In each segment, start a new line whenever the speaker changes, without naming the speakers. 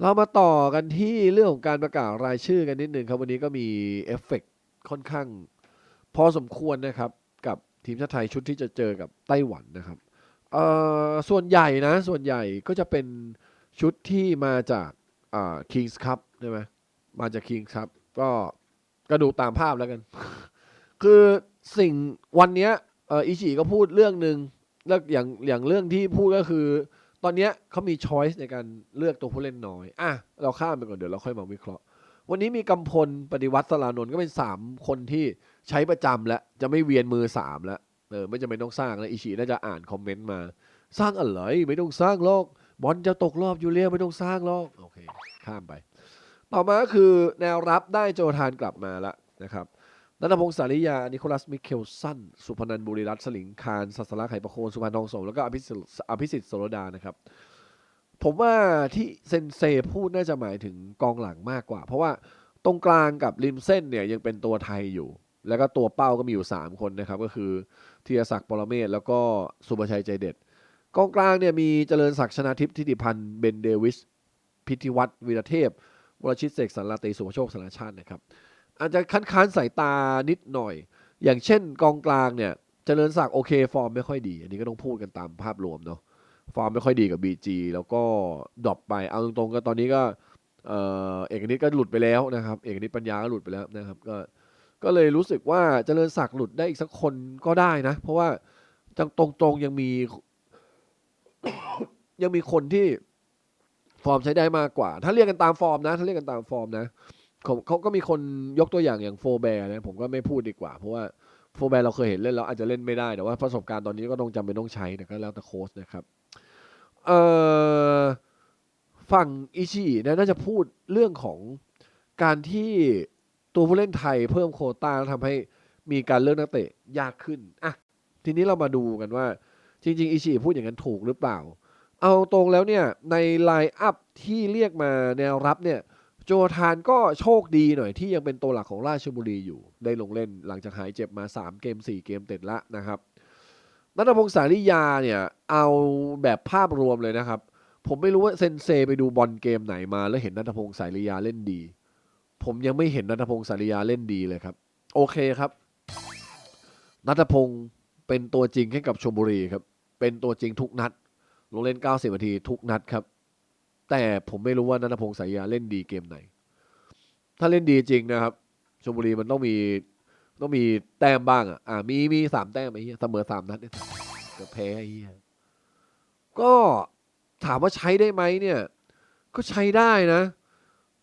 เรามาต่อกันที่เรื่องของการประกาศรายชื่อกันนิดหนึ่งครับ วันนี้ก็มีเอฟเฟกต์ค่อนข้าง พอสมควรนะครับ กับทีมชาติไทยชุดที่จะเจอกับไต้หวันนะครับเอ่อส่วนใหญ่นะ ส่วนใหญ่ก็จะเป็นชุดที่มาจากอ่าคิงส์คัพใช่ไหมมาจากคิงส์คัพก็ก็ดูตามภาพแล้วกัน คือสิ่งวันเนี้ยเอ่ออิชิก็พูดเรื่องหนึ่งแล้วอย่างอย่างเรื่องที่พูดก็คือ อนเนี้ยเขามีช้อยส์ในการเลือกตัวผู้เล่นน้อย อะ เราข้ามไปก่อนเดี๋ยวเราค่อยมาวิเคราะห์ วันนี้มีกำพลปฏิวัติสลานนท์ก็เป็น 3 คนที่ใช้ประจำแล้ว จะไม่เวียนมือ 3 แล้ว เออ ไม่จำเป็นต้องสร้างแล้วอิชิน่าจะอ่านคอมเมนต์มา สร้างอะไร ไม่ต้องสร้างหรอก บอลจะตกรอบอยู่แล้วไม่ต้องสร้างหรอก โอเค ข้ามไป ต่อมาคือแนวรับได้โจทานกลับมาแล้วนะครับ นัทพงศ์สาริยา นิโคลัส มิเคลสัน สุพนันบุรีรัตน์สลิงคารสัสลักษ์ไหประโคน สุพรรณทองสม แล้วก็อภิสิทธิ์อภิสิทธิ์โสรดานะครับ ผมว่าที่เซนเซพูดน่าจะหมายถึงกองหลังมากกว่า เพราะว่าตรงกลางกับริมเส้นเนี่ยยังเป็นตัวไทยอยู่ แล้วก็ตัวเป้าก็มีอยู่ 3 คนนะครับ ก็คือธีรศักดิ์ปรเมศแล้วก็สุประชัยใจเด็ด กองกลางเนี่ยมีเจริญศักดิ์ชนาทิพย์ทิติพันธ์เบนเดวิส พิธิวัตรวีรเทพวรชิตเสกสรรลาตีสุภโชคสารชาตินะครับ อาจจะค้านค้านๆสายตานิดหน่อย อย่างเช่นกองกลางเนี่ยเจริญศักดิ์โอเค ฟอร์มไม่ค่อยดี อันนี้ก็ต้องพูดกันตามภาพรวมเนาะฟอร์มไม่ค่อยดีกับ BG แล้วก็ดรอปไปเอาตรงๆก็ตอนนี้ก็เออเอกนิตก็หลุดไปแล้วนะครับเอกนิตปัญญาก็หลุดไปแล้วนะครับก็ก็เลยรู้สึกว่าเจริญศักดิ์หลุดได้อีกสักคนก็ได้นะ เพราะว่าจังตรงๆยังมี ยังมีคนที่ฟอร์มใช้ได้มากกว่า ถ้าเรียกกันตามฟอร์มนะ ถ้าเรียกกันตามฟอร์มนะ เขาเขาก็มีคนยกตัวอย่างอย่างโฟแบร์นะผมก็ไม่พูดดีกว่า เพราะว่าโฟแบร์เราเคยเห็นเล่นแล้วอาจจะเล่นไม่ได้แต่ว่าประสบการณ์ตอนนี้ก็ต้องจำเป็นต้องใช้แต่ก็แล้วแต่โค้ชนะครับเอ่อฝั่งอิชินะน่าจะพูดเรื่องของการที่ตัวผู้เล่นไทยเพิ่มโคต้าแล้วทำให้มีการเลือกนักเตะยากขึ้นอะทีนี้เรามาดูกันว่า จริง ๆ อิชิพูดอย่างนั้นถูกหรือเปล่า เอาตรงแล้วเนี่ยในไลน์อัพที่เรียกมาแนวรับเนี่ย โจทานก็โชคดีหน่อยที่ยังเป็นตัวหลักของราชบุรีอยู่ ได้ลงเล่นหลังจากหายเจ็บมา 3 เกม 4 เกมติดละนะครับนัทพงศ์สาริยาเนี่ยเอาแบบภาพรวมเลยนะครับ ผมไม่รู้ว่าเซนเซไปดูบอลเกมไหนมา แล้วเห็นนัทพงศ์สาริยาเล่นดี ผมยังไม่เห็นนัทพงศ์สาริยาเล่นดีเลยครับ โอเคครับนัทพงศ์เป็นตัวจริงให้กับชมบุรีครับเป็นตัวจริงทุกนัด ลงเล่น 90นาทีทุกนัดครับ แต่ผมไม่รู้ว่านันทพงศ์สายยาเล่นดีเกมไหน ถ้าเล่นดีจริงนะครับชมบุรีมันต้องมีต้องมีแต้มบ้างอะอ่ามีมีสามแต้มไอ้เหี้ยเสมอสามนัดเนี่ยเกือบแพ้ไอ้เหี้ยก็ถามว่าใช้ได้ไหมเนี่ย ก็ใช้ได้นะ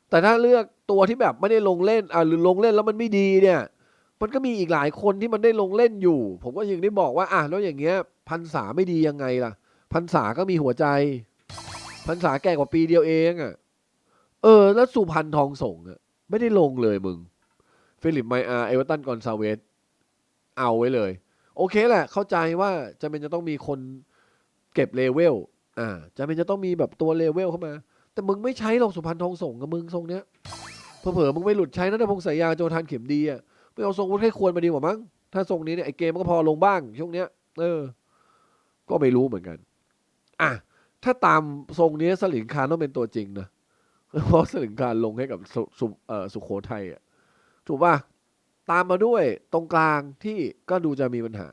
แต่ถ้าเลือกตัวที่แบบไม่ได้ลงเล่นอ่าหรือลงเล่นแล้วมันไม่ดีเนี่ย มันก็มีอีกหลายคนที่มันได้ลงเล่นอยู่ ผมก็ยังได้บอกว่าอะแล้วอย่างเงี้ยพันษาไม่ดียังไงล่ะ พันษาก็มีหัวใจ พันษาแก่กว่าปีเดียวเองอะ เออ แล้วสุพรรณทองส่งอะ ไม่ได้ลงเลยมึง ฟิลิปไมอาร์เอเวอร์ตันกอนซาเวสเอาไว้เลย โอเคแหละ เข้าใจว่าจะเป็นจะต้องมีคนเก็บเลเวล อ่า จะเป็นจะต้องมีแบบตัวเลเวลเข้ามา แต่มึงไม่ใช้หรอกสุพรรณทองส่งกับมึงทรงเนี้ยเผลอๆมึงไม่หลุดใช้นัทพงศ์สายยาโจทานเข็มดีอะไม่เอาทรงวุฒิให้ควรมาดีกว่ามั้งถ้าทรงนี้เนี่ยไอเกมมันก็พอลงบ้างช่วงเนี้ย เออ ก็ไม่รู้เหมือนกัน อะ ถ้าตามทรงนี้สลิงคารต้องเป็นตัวจริงนะเพราะสลิงคารลงให้กับสุสุเอ่อสุโขทัยอะถูกป่ะตามมาด้วยตรงกลางที่ก็ดูจะมีปัญหา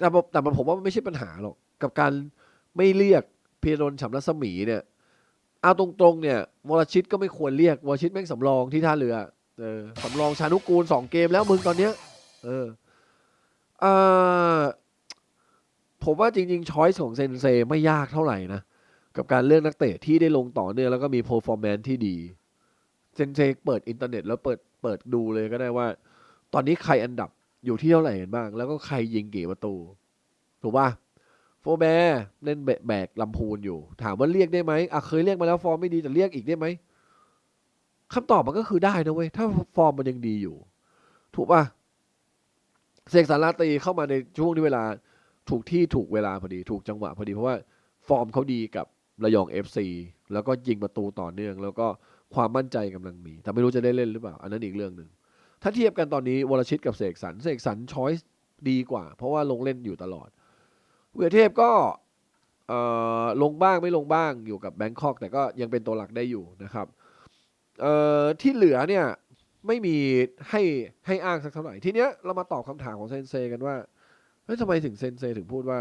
แต่ผมแต่ผมว่ามันไม่ใช่ปัญหาหรอก กับการไม่เรียกเพียรนฉำรัศมีเนี่ย เอาตรงๆเนี่ยวรชิตก็ไม่ควรเรียกวรชิตแม่งสำรองที่ท่าเรือเออสำรองชานุกูลสองเกมแล้วมึงตอนเนี้ย เออเออ ผมว่าจริงๆช้อยส์ของเซนเซไม่ยากเท่าไหร่นะ กับการเลือกนักเตะที่ได้ลงต่อเนื่องแล้วก็มี performance ที่ดีเซนเซเปิดอินเทอร์เน็ตแล้วเปิดเปิดดูเลยก็ได้ว่า ตอนนี้ใครอันดับอยู่ที่เท่าไหร่กันบ้าง แล้วก็ใครยิงกี่ประตู ถูกป่ะโฟแบร์เล่นแบกแบกลำพูนอยู่ ถามว่าเรียกได้ไหมอะเคยเรียกมาแล้วฟอร์มไม่ดีแต่เรียกอีกได้ไหมคำตอบมันก็คือได้นะเว้ย ถ้าฟอร์มมันยังดีอยู่ ถูกป่ะเสกสาราตีเข้ามาในช่วงที่เวลา ถูกที่ถูกเวลาพอดีถูกจังหวะพอดีเพราะว่าฟอร์มเขาดีกับระยอง FC แล้วก็ยิงประตูต่อเนื่อง แล้วก็ความมั่นใจกำลังมี แต่ไม่รู้จะได้เล่นหรือเปล่า อันนั้นอีกเรื่องหนึ่งถ้าเทียบกันตอนนี้วรชิตกับเสกสรรเสกสรรช้อยส์ดีกว่า เพราะว่าลงเล่นอยู่ตลอดเวียเทพก็ลงบ้างไม่ลงบ้างอยู่กับแบงคอกแต่ก็ยังเป็นตัวหลักได้อยู่นะครับที่เหลือเนี่ยไม่มีให้ให้อ้างสักเท่าไหร่ทีเนี้ยเรามาตอบคำถามของเซนเซกันว่า เฮ้ยทำไมถึงเซนเซถึงพูดว่า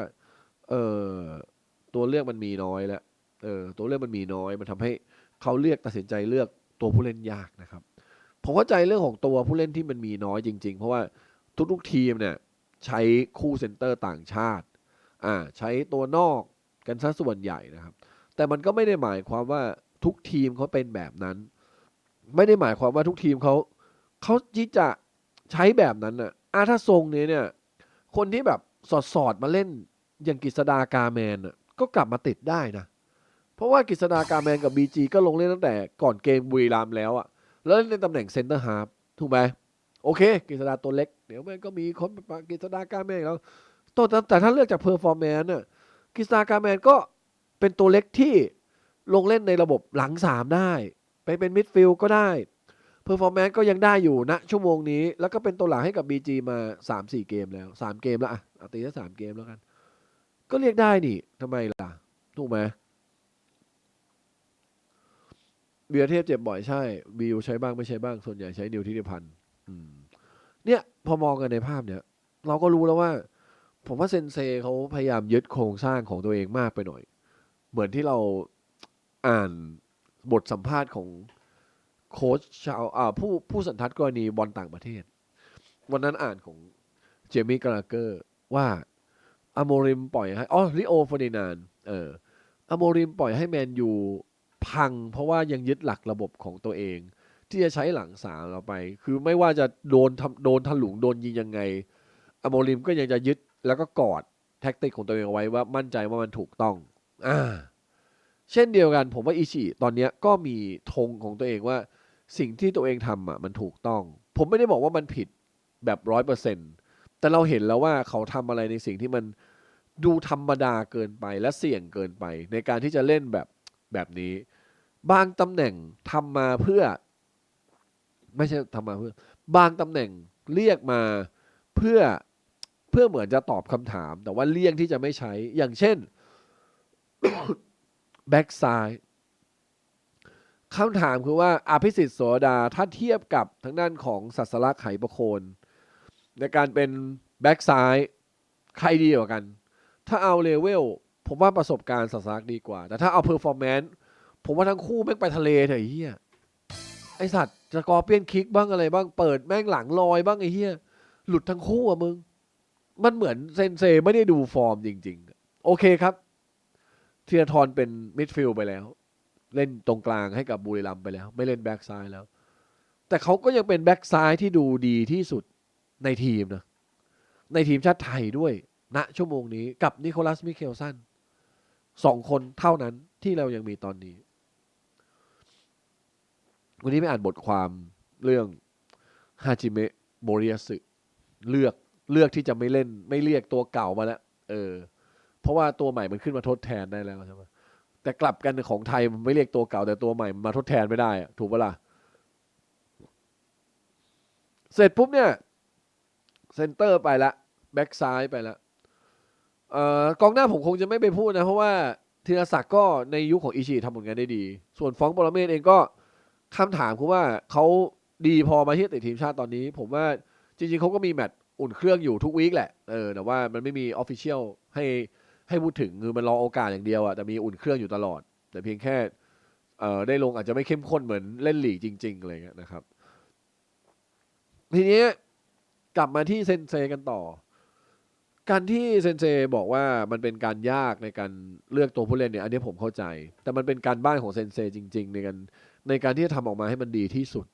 เออตัวเลือกมันมีน้อยแล้วเออตัวเลือกมันมีน้อย มันทำให้เขาเลือกตัดสินใจเลือกตัวผู้เล่นยากนะครับผมเข้าใจเรื่องของตัวผู้เล่นที่มันมีน้อยจริง ๆ เพราะว่าทุกๆทีมเนี่ยใช้คู่เซนเตอร์ต่างชาติอ่าใช้ตัวนอกกันซะส่วนใหญ่นะครับ แต่มันก็ไม่ได้หมายความว่าทุกทีมเขาเป็นแบบนั้น ไม่ได้หมายความว่าทุกทีมเขาเขาที่จะใช้แบบนั้นน่ะอาถ้าทรงนี้เนี่ย คนที่แบบสอดสอดๆมาเล่นอย่างกฤษดากาแมนก็กลับมาติดได้นะ เพราะว่ากฤษดากาแมนกับบีจีก็ลงเล่นตั้งแต่ก่อนเกมบุรีรัมแล้วอะแล้วเล่นในตำแหน่งเซนเตอร์ฮาร์ฟถูกไหมโอเคกฤษดาตัวเล็ก เดี๋ยวมันก็มีคนแบบกฤษดากาแมนแล้วตัวแต่แต่ถ้าเลือกจากเพอร์ฟอร์แมนน่ะกฤษดากาแมนก็เป็นตัวเล็กที่ลงเล่นในระบบหลังสามได้ ไปเป็นมิดฟิลด์ก็ได้ เพอร์ฟอร์แมนก็ยังได้อยู่ณชั่วโมงนี้ แล้วก็เป็นตัวหลักให้กับ BG มา 3-4 เกมแล้ว 3 เกมแล้วอะเอาตีสักสามเกมแล้วกัน ก็เรียกได้นี่ทำไมล่ะ ถูกไหมเบียร์เทพเจ็บบ่อยใช่บิวใช้บ้างไม่ใช้บ้าง ส่วนใหญ่ใช้นิวทิติพันธ์เนี่ยพอมองกันในภาพเนี่ย เราก็รู้แล้วว่า ผมว่าเซนเซเขาพยายามยึดโครงสร้างของตัวเองมากไปหน่อย เหมือนที่เราอ่านบทสัมภาษณ์ของ โค้ชชาวอ่าผู้ผู้สันทัดกรณีบอลต่างประเทศ วันนั้นอ่านของเจมี่กราเกอร์ว่าอโมริมปล่อยให้อ๋อริโอฟอร์ดินานเอออโมริมปล่อยให้แมนยูพัง เพราะว่ายังยึดหลักระบบของตัวเอง ที่จะใช้หลังสามเราไป คือไม่ว่าจะโดนทำโดนถลุงโดนยิงยังไง อโมริมก็ยังจะยึดแล้วก็กอดแท็กติกของตัวเองไว้ว่ามั่นใจว่ามันถูกต้องอ่าเช่นเดียวกันผมว่าอิชิตอนนี้ก็มีธงของตัวเองว่า สิ่งที่ตัวเองทำอะมันถูกต้อง ผมไม่ได้บอกว่ามันผิดแบบร้อยเปอร์เซ็นแต่เราเห็นแล้วว่าเขาทำอะไรในสิ่งที่มันดูธรรมดาเกินไปและเสี่ยงเกินไป ในการที่จะเล่นแบบแบบนี้ บางตำแหน่งทำมาเพื่อ ไม่ใช่ทำมาเพื่อ บางตำแหน่งเรียกมาเพื่อเพื่อเหมือนจะตอบคำถาม แต่ว่าเลี่ยงที่จะไม่ใช้อย่างเช่นแบ็กซ้าย คำถามคือว่าอภิสิทธิ์โสดาถ้าเทียบกับทางด้านของสัสลักไหประโคน ในการเป็นแบ็กซ้ายใครดีกว่ากัน ถ้าเอาเลเวลผมว่าประสบการณ์สัสลักดีกว่า แต่ถ้าเอาเพอร์ฟอร์แมนซ์ผมว่าทั้งคู่แม่งไปทะเลเถอะไอ้เฮียไอสัตว์จะกอเปียนคิกบ้างอะไรบ้างเปิดแม่งหลังลอยบ้างไอ้เฮียหลุดทั้งคู่อะมึง มันเหมือนเซนเซไม่ได้ดูฟอร์มจริง ๆ โอเคครับ เทียทรเป็นมิดฟิลด์ไปแล้ว เล่นตรงกลางให้กับบุรีรัมไปแล้ว ไม่เล่นแบ็กซ้ายแล้ว แต่เขาก็ยังเป็นแบ็กซ้ายที่ดูดีที่สุดในทีมนะในทีมชาติไทยด้วยณชั่วโมงนี้กับนิโคลัสมิเคลสันสองคนเท่านั้นที่เรายังมีตอนนี้ วันนี้ไม่อ่านบทความเรื่องฮาจิเมะโมริยสึเลือกเลือกที่จะไม่เล่น ไม่เรียกตัวเก่ามาแล้วเออ เพราะว่าตัวใหม่มันขึ้นมาทดแทนได้แล้วใช่ไหม แต่กลับกันของไทยมันไม่เรียกตัวเก่าแต่ตัวใหม่มาทดแทนไม่ได้ ถูกปะล่ะเสร็จปุ๊บเนี่ยเซนเตอร์ไปละแบ็กซ้ายไปละเอ่อกองหน้าผมคงจะไม่ไปพูดนะ เพราะว่าธีรศักดิ์ก็ในยุคของอิชิทำผลงานได้ดี ส่วนฟองปรเมศเองก็คำถามคือว่าเขาดีพอมาที่ติดทีมชาติตอนนี้ ผมว่าจริงๆเขาก็มีแมตช์อุ่นเครื่องอยู่ทุกวีคแหละเออแต่ว่ามันไม่มีออฟฟิเชียลให้ ให้พูดถึงคือมันรอโอกาสอย่างเดียวอะแต่มีอุ่นเครื่องอยู่ตลอด แต่เพียงแค่เอ่อได้ลงอาจจะไม่เข้มข้นเหมือนเล่นหลีกจริงๆอะไรเงี้ยนะครับ ทีนี้กลับมาที่เซนเซกันต่อ การที่เซนเซบอกว่ามันเป็นการยากในการเลือกตัวผู้เล่นเนี่ยอันนี้ผมเข้าใจ แต่มันเป็นการบ้านของเซนเซจริง ๆ ในการในการที่จะทำออกมาให้มันดีที่สุด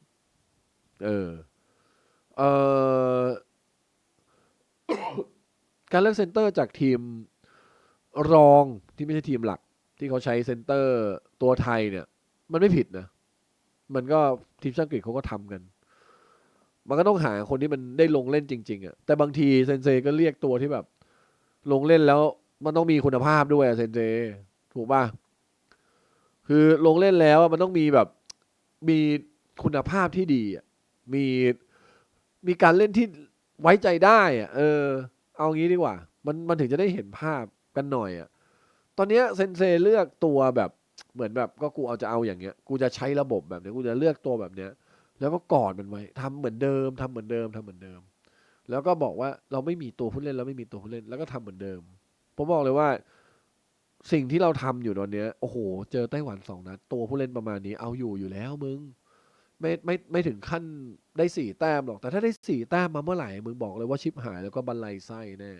เออเออการเลือกเซนเตอร์จากทีม รองที่ไม่ใช่ทีมหลัก ที่เขาใช้เซนเตอร์ตัวไทยเนี่ย มันไม่ผิดนะ มันก็ทีมชาติอังกฤษเขาก็ทำกัน มันก็ต้องหาคนที่มันได้ลงเล่นจริง ๆอะแต่บางทีเซนเซก็เรียกตัวที่แบบ ลงเล่นแล้วมันต้องมีคุณภาพด้วยเซนเซถูกป่ะคือลงเล่นแล้วมันต้องมีแบบมีคุณภาพที่ดีมีมีการเล่นที่ไว้ใจได้อะเออ เอางี้ดีกว่า มันมันถึงจะได้เห็นภาพ กันหน่อยอะตอนเนี้ยเซนเซเลือกตัวแบบเหมือนแบบก็กูเอาจะเอาอย่างเงี้ย กูจะใช้ระบบแบบเนี้ยกูจะเลือกตัวแบบเนี้ย แล้วก็กอดมันไว้ทำเหมือนเดิมทำเหมือนเดิมทำเหมือนเดิม แล้วก็บอกว่าเราไม่มีตัวผู้เล่นเราไม่มีตัวผู้เล่นแล้วก็ทำเหมือนเดิม ผมบอกเลยว่า สิ่งที่เราทำอยู่ตอนเนี้ยโอ้โห เจอไต้หวันสองนัดตัวผู้เล่นประมาณนี้เอาอยู่อยู่แล้วมึงไม่ไม่ไม่ถึงขั้นได้สี่แต้มหรอก แต่ถ้าได้สี่แต้มมาเมื่อไหร่ มึงบอกเลยว่าชิปหายแล้วก็บันไลไส้แน่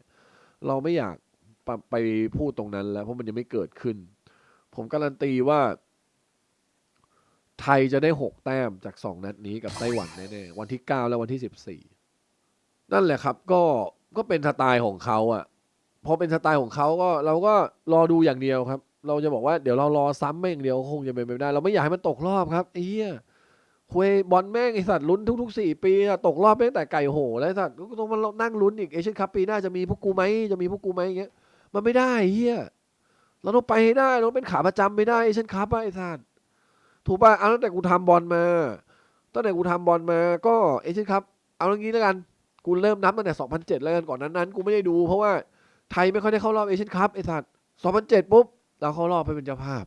เราไม่อยาก ไปพูดตรงนั้นแล้วเพราะมันยังไม่เกิดขึ้น ผมการันตีว่า ไทยจะได้หกแต้มจากสองนัดนี้กับไต้หวันแน่ๆวันที่เก้าและวันที่สิบสี่นั่นแหละครับก็ก็เป็นสไตล์ของเขาอะพอเป็นสไตล์ของเขาก็เราก็รอดูอย่างเดียวครับ เราจะบอกว่าเดี๋ยวเรารอซ้ำไม่อย่างเดียวคงจะเป็นไปไม่ได้ เราไม่อยากให้มันตกรอบครับไอ้เหี้ยคุยบอลแม่งไอสัตว์ลุ้นทุกๆสี่ปีอะตกรอบไปตั้งแต่ไก่โหแล้วสัตว์ก็ต้องมานั่งลุ้นอีกเอเชียนคัพปีหน้าจะมีพวกกูไหมจะมีพวกกูไหมอย่างเงี้ย มันไม่ได้เฮียเราต้องไปให้ได้เราเป็นขาประจำไม่ได้เอเชียนคัพอะไอ้สัตว์ถูกป่ะเอาตั้งแต่กูทำบอลมาตั้งแต่กูทำบอลมา ก็เอเชียนคัพเอาอย่างนี้แล้วกันกูเริ่มนับตั้งแต่2007แล้วกันก่อนนั้นๆกูไม่ได้ดูเพราะว่าไทยไม่ค่อยได้เข้ารอบเอเชียนคัพไอ้สัตว์2007 ปุ๊บ เราเข้ารอบไปเป็นเจ้าภาพ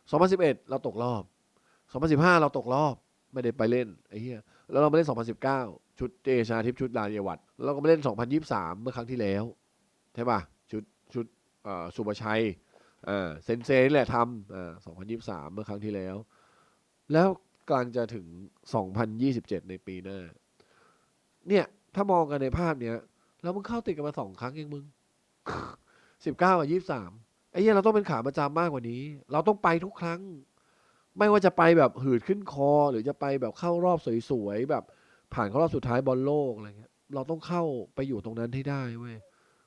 2011 เราตกรอบ 2015 เราตกรอบ ไม่ได้ไปเล่นไอ้เหี้ยแล้วเรามาเล่น 2019 ชุดเจชาทิพย์ชุดลานเยวัตแล้วเราก็มาเล่น 2023 เมื่อครั้งที่แล้ว ใช่ป่ะ ชุดอ่อสุประชัยอ่าเซนเซนี่แหละทำอ่า2023เมื่อครั้งที่แล้ว แล้วกำลังจะถึง2027ในปีหน้า เนี่ย ถ้ามองกันในภาพเนี้ย แล้วมึงเข้าติดกันมาสองครั้งเองมึง19กับ23ไอ้เหี้ยเราต้องเป็นขาประจำมากกว่านี้ เราต้องไปทุกครั้ง ไม่ว่าจะไปแบบหืดขึ้นคอ หรือจะไปแบบเข้ารอบสวยๆแบบผ่านเข้ารอบสุดท้ายบอลโลกอะไรเงี้ย เราต้องเข้าไปอยู่ตรงนั้นให้ได้เว้ย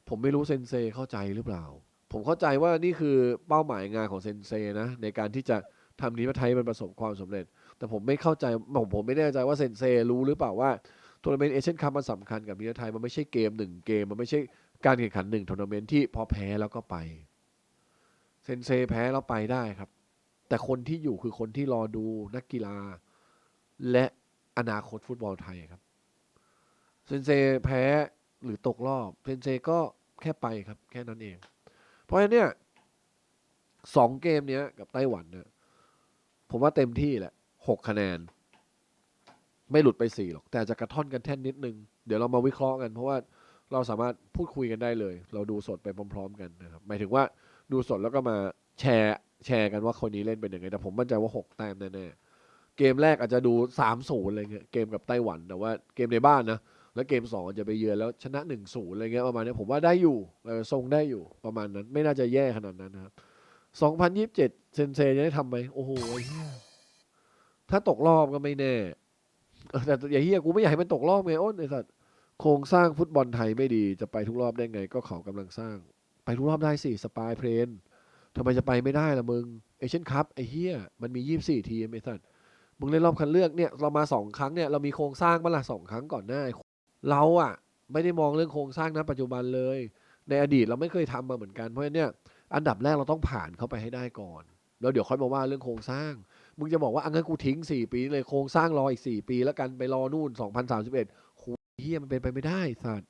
ผมไม่รู้เซนเซเข้าใจหรือเปล่า ผมเข้าใจว่านี่คือเป้าหมายงานของเซนเซนะในการที่จะทำทีมไทยมันประสบความสำเร็จ แต่ผมไม่เข้าใจผมผมไม่แน่ใจว่าเซนเซรู้หรือเปล่าว่าทัวร์นาเมนต์เอเชียนคัพมันสำคัญกับทีมไทยมันไม่ใช่เกมหนึ่งเกมมันไม่ใช่การแข่งขันหนึ่งทัวร์นาเมนต์ที่พอแพ้แล้วก็ไปเซนเซแพ้แล้วไปได้ครับ แต่คนที่อยู่คือคนที่รอดูนักกีฬา และอนาคตฟุตบอลไทยครับเซนเซแพ้ หรือตกรอบเซนเซก็แค่ไปครับแค่นั้นเอง เพราะฉะนั้นเนี่ยสองเกมเนี้ยกับไต้หวันเนี่ยผมว่าเต็มที่แหละหกคะแนน ไม่หลุดไปสี่หรอก แต่จะกระท่อนกันแท่นนิดนึง เดี๋ยวเรามาวิเคราะห์กัน เพราะว่าเราสามารถพูดคุยกันได้เลย เราดูสดไปพร้อม ๆ กันนะครับหมายถึงว่าดูสดแล้วก็มาแชร์แชร์กันว่าคนนี้เล่นเป็นยังไงแต่ผมมั่นใจว่าหกแต้มแน่ๆเกมแรกอาจจะดูสามศูนย์อะไรเงี้ยเกมกับไต้หวันแต่ว่าเกมในบ้านนะ แล้วเกมสองจะไปเยือนแล้วชนะหนึ่งศูนย์อะไรเงี้ยประมาณนี้ผมว่าได้อยู่ทรงได้อยู่ประมาณนั้น ไม่น่าจะแย่ขนาดนั้นนะครับสองพันยี่สิบเจ็ดเซนเซจะได้ทำไหมโอ้โหไอ้เฮียถ้าตกรอบก็ไม่แน่แต่อย่าเฮียกูไม่อยากให้มันตกรอบไงอ้นไอ้สัตว์โครงสร้างฟุตบอลไทยไม่ดีจะไปทุกรอบได้ไง ก็เขากำลังสร้าง ไปทุกรอบได้สิสปายเพลนทำไมจะไปไม่ได้ล่ะมึงเอเชียนคัพไอ้เฮียมันมียี่สิบสี่ทีมไอ้สัตว์มึงเล่นรอบคัดเลือกเนี่ยเรามาสองครั้งเนี่ยเรามีโครงสร้างมาละสองครั้งก่อนหน้า เราอะไม่ได้มองเรื่องโครงสร้างนะปัจจุบันเลย ในอดีตเราไม่เคยทำมาเหมือนกันเพราะฉะนั้นเนี่ยอันดับแรกเราต้องผ่านเข้าไปให้ได้ก่อน แล้วเดี๋ยวค่อยมาว่าเรื่องโครงสร้าง มึงจะบอกว่าอังั้นกูทิ้ง 4 ปีเลยโครงสร้างรออีก 4 ปี แล้วกันไปรอนู่น 2031โหเฮียมันเป็นไปไม่ได้สัตว์